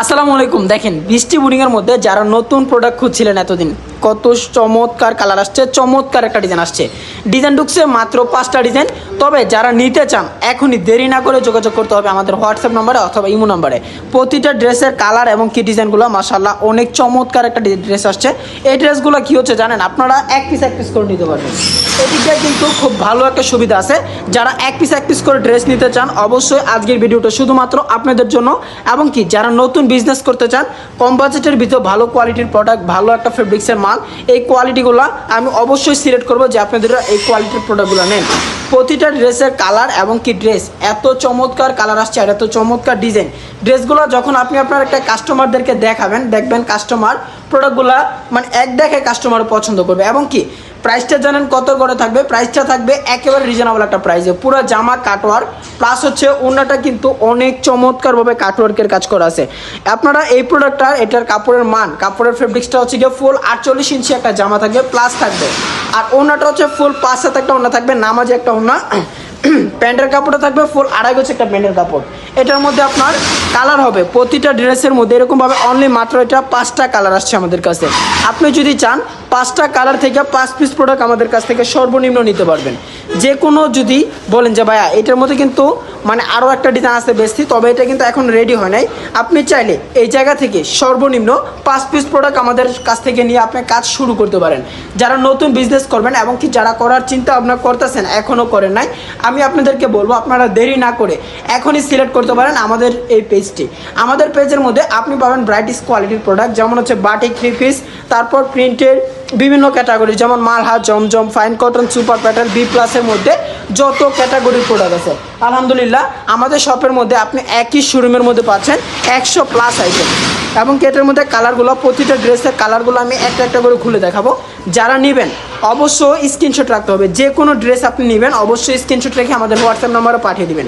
আসসালামু আলাইকুম। দেখেন বৃষ্টি বুডিংয়ের মধ্যে যারা নতুন প্রোডাক্ট খুঁজছিলেন এতদিন কত চমৎকার কালার আসছে, চমৎকার একটা ডিজাইন আসছে। ডিজাইন ঢুকছে মাত্র পাঁচটা ডিজাইন তবে যারা নিতে চান, এখনই দেরি না করে যোগাযোগ করতে হবে আমাদের হোয়াটসঅ্যাপ নম্বরে অথবা ইমো নম্বরে প্রতিটা ড্রেসের কালার এবং কি ডিজাইনগুলো মাসাল্লাহ অনেক চমৎকার একটা ড্রেস আসছে। এই ড্রেসগুলো কী হচ্ছে জানেন? আপনারা এক পিস এক পিস করে নিতে পারবেন। এদিকটা কিন্তু খুব ভালো একটা সুবিধা আছে। যারা এক পিস এক পিস করে ড্রেস নিতে চান, অবশ্যই আজকের ভিডিওটা শুধুমাত্র আপনাদের জন্য। এবং কি, যারা নতুন বিজনেস করতে চান, কম বাজেটের ভিতর ভালো কোয়ালিটির প্রোডাক্ট ভালো একটা ফেব্রিক্সের মাল এই কোয়ালিটিগুলো আমি অবশ্যই সিলেক্ট করব যে আপনাদের এই কোয়ালিটির প্রোডাক্টগুলো নেন। প্রতিটা ড্রেসের কালার এবং কি ড্রেস এত চমৎকার কালার আসছে আর এত চমৎকার ডিজাইন ড্রেসগুলো যখন আপনি আপনার একটা কাস্টমারদেরকে দেখাবেন, দেখবেন কাস্টমার প্রোডাক্টগুলো মানে এক দেখে কাস্টমার পছন্দ করবে। এবং কি? প্রাইসটা জানেন কত করে থাকবে? প্রাইসটা থাকবে একেবারে রিজনেবল একটা প্রাইসে পুরো জামা কাটওয়ার্ক প্লাস হচ্ছে অন্যটা কিন্তু অনেক চমৎকারভাবে কাটওয়ার্কের কাজ করা আছে। আপনারা এই প্রোডাক্টটা এটার কাপড়ের মান, কাপড়ের ফেব্রিক্সটা হচ্ছে গিয়ে ফুল আটচল্লিশ ইঞ্চি একটা জামা থাকবে প্লাস থাকবে। আর অন্যটা হচ্ছে ফুল পাঁচ সাত একটা অন্য থাকবে, নামাজে একটা অন্য প্যান্টের কাপড়টা থাকবে ফুল আড়াই গোছ একটা প্যান্টের কাপড়। এটার মধ্যে আপনার কালার হবে প্রতিটা ড্রেসের মধ্যে, এরকমভাবে অনলি মাত্র এটা পাঁচটা কালার আসছে আমাদের কাছে। আপনি যদি চান পাঁচটা কালার থেকে পাঁচ পিস প্রোডাক্ট আমাদের কাছ থেকে সর্বনিম্ন নিতে পারবেন। যে কোনো যদি বলেন যে, ভাইয়া, এটার মধ্যে কিন্তু মানে আরও একটা ডিজাইন আছে বেশি তবে এটা কিন্তু এখন রেডি হয় নাই। আপনি চাইলে এই জায়গা থেকে সর্বনিম্ন পাঁচ পিস প্রোডাক্ট আমাদের কাছ থেকে নিয়ে আপনি কাজ শুরু করতে পারেন। যারা নতুন বিজনেস করবেন এবং কি যারা করার চিন্তা ভাবনা করতেছেন এখনও করেন নাই, আমি আপনাদেরকে বলব আপনারা দেরি না করে এখনই সিলেক্ট করতে পারেন আমাদের এই পেজটি আমাদের পেজের মধ্যে আপনি পাবেন ব্রাইটিস কোয়ালিটির প্রোডাক্ট যেমন হচ্ছে বাটিক থ্রি পিস তারপর প্রিন্টের বিভিন্ন ক্যাটাগরি যেমন মালহা জমজম fine cotton super pattern B প্লাসের মধ্যে যত ক্যাটাগরির প্রোডাক্ট আছে। আলহামদুলিল্লাহ, আমাদের শপের মধ্যে আপনি একই শোরুমের মধ্যে পাচ্ছেন একশো প্লাস আইটেম এবং এটার মধ্যে কালারগুলো প্রতিটা ড্রেসের কালারগুলো আমি একটা একটা করে খুলে দেখাবো। যারা নেবেন, অবশ্যই স্ক্রিনশট রাখতে হবে। যে কোনো ড্রেস আপনি নেবেন, অবশ্যই স্ক্রিনশট রেখে আমাদের হোয়াটসঅ্যাপ নম্বরে পাঠিয়ে দিবেন।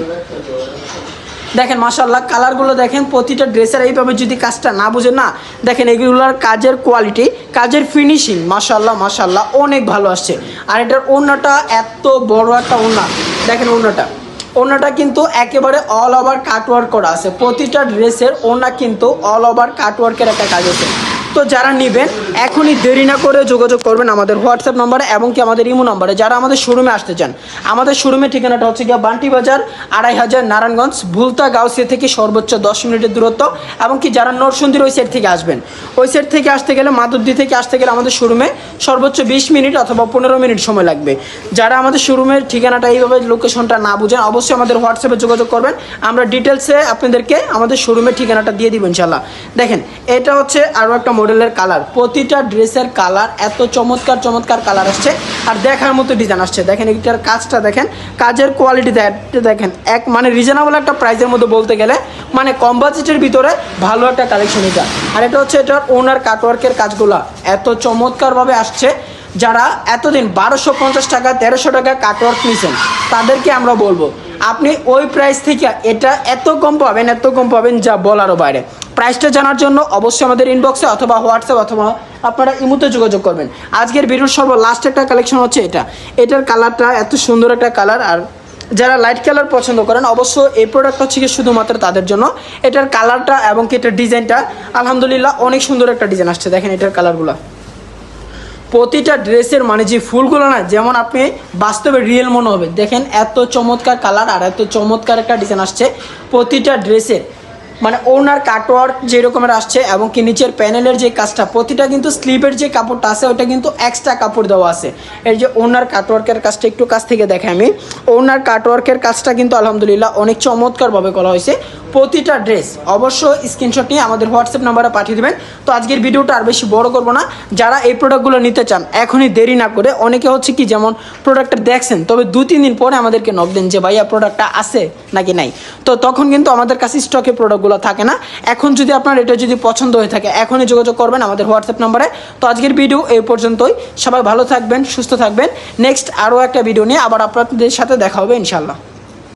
দেখেন মাসাল্লাহ কালারগুলো দেখেন, প্রতিটা ড্রেসের এইভাবে যদি কাজটা না বুঝে না, দেখেন, এগুলোর কাজের কোয়ালিটি, কাজের ফিনিশিং মাসাল্লাহ মাসাল্লাহ অনেক ভালো আসছে। আর এটার ওনাটা এত বড় একটা ওনা দেখেন ওনাটা ওনাটা কিন্তু একেবারে অল ওভার কাটওয়ার্ক করা আছে। প্রতিটা ড্রেসের ওনা কিন্তু অল ওভার কাটওয়ার্কের একটা কাজ আছে। তো যারা নেবেন, এখনই দেরি না করে যোগাযোগ করবেন আমাদের হোয়াটসঅ্যাপ নম্বরে এবং কি আমাদের ইমো নম্বরে যারা আমাদের শোরুমে আসতে চান, আমাদের শোরুমের ঠিকানাটা হচ্ছে গিয়ে বান্টি বাজার, আড়াই হাজার নারায়ণগঞ্জ, ভুলতা গাউসিয়া থেকে সর্বোচ্চ দশ মিনিটের দূরত্ব এবং কি যারা নরসুন্দির ওই সাইড থেকে আসবেন, ওই সাইড থেকে আসতে গেলে মাদুদ্দি থেকে আসতে গেলে আমাদের শোরুমে সর্বোচ্চ বিশ মিনিট অথবা পনেরো মিনিট সময় লাগবে। যারা আমাদের শোরুমের ঠিকানাটা এইভাবে লোকেশনটা না বুঝেন, অবশ্যই আমাদের হোয়াটসঅ্যাপে যোগাযোগ করবেন। আমরা ডিটেলসে আপনাদেরকে আমাদের শোরুমের ঠিকানাটা দিয়ে দিব ইনশাল্লাহ দেখেন, এটা হচ্ছে আরও একটা মডেলের কালার প্রতিটা ড্রেসের কালার এত চমৎকার চমৎকার কালার আসছে। আর দেখার মতো ডিজাইন আসছে। দেখেন এটার কাজটা দেখেন। কাজের কোয়ালিটি দেখেন। এক মানে রিজনেবল একটা প্রাইসের মধ্যে বলতে গেলে মানে কম বাজেটের ভিতরে ভালো একটা কালেকশন এটা। আর এটা হচ্ছে এটার ওনার কাটওয়ার্কের কাজগুলা। এত চমৎকারভাবে আসছে, যারা এতদিন বারোশো পঞ্চাশ টাকা, তেরোশো টাকা কাটওয়ার্ক নিয়েছেন তাদেরকে আমরা বলব, আপনি ওই প্রাইস থেকে এটা এত কম পাবেন, এত কম পাবেন যা বলারও বাইরে। প্রাইসটা জানার জন্য অবশ্যই আমাদের ইনবক্সে অথবা হোয়াটসঅ্যাপ অথবা আপনারা ইমুতে যোগাযোগ করবেন। আজকের ভিডিওর সর্ব লাস্ট একটা কালেকশন হচ্ছে এটা। এটার কালারটা এত সুন্দর একটা কালার আর যারা লাইট কালার পছন্দ করেন অবশ্য এই প্রোডাক্ট হচ্ছে কি শুধুমাত্র তাদের জন্য। এটার কালারটা এবং কি এটার ডিজাইনটা আলহামদুলিল্লাহ অনেক সুন্দর একটা ডিজাইন আসছে। দেখেন এটার কালারগুলো প্রতিটা ড্রেসের মানে যে ফুলগুলো না, যেমন আপনি বাস্তবে রিয়েল মনে হবে। দেখেন এত চমৎকার কালার আর এত চমৎকার একটা ডিজাইন আসছে প্রতিটা ড্রেসের। মানে ওনার কাটওয়ার্ক যে রকমের আসছে এবং কি নিচের প্যানেলের যে কাজটা, প্রতিটা কিন্তু স্লিপের যে কাপড়টা আছে, ওটা কিন্তু এক্সট্রা কাপড় দেওয়া আছে। এর যে ওনার কাটওয়ার্কের কাজটা একটু কাছ থেকে দেখে আমি। ওনার কাটওয়ার্কের কাজটা কিন্তু আলহামদুলিল্লাহ অনেক চমৎকারভাবে করা হয়েছে। প্রতিটা ড্রেস অবশ্যই স্ক্রিনশট নিয়ে আমাদের হোয়াটসঅ্যাপ নাম্বারে পাঠিয়ে দেবেন। তো আজকের ভিডিওটা আর বেশি বড় করব না। যারা এই প্রোডাক্টগুলো নিতে চান, এখনই দেরি না করে অনেকে হচ্ছে কি যেমন প্রোডাক্টটা দেখছেন, তবে দু, তিন দিন পরে আমাদেরকে নক দেন যে, ভাইয়া প্রোডাক্টটা আছে নাকি নাই? তো তখন কিন্তু আমাদের কাছে স্টকে প্রোডাক্টগুলো থাকে না। এখন যদি আপনার এটা যদি পছন্দ হয়ে থাকে, এখনই যোগাযোগ করবেন আমাদের হোয়াটসঅ্যাপ নাম্বারে তো আজকের ভিডিও এই পর্যন্তই। সবাই ভালো থাকবেন, সুস্থ থাকবেন। নেক্সট আরও একটা ভিডিও নিয়ে আবার আপনাদের সাথে দেখা হবে ইনশাল্লাহ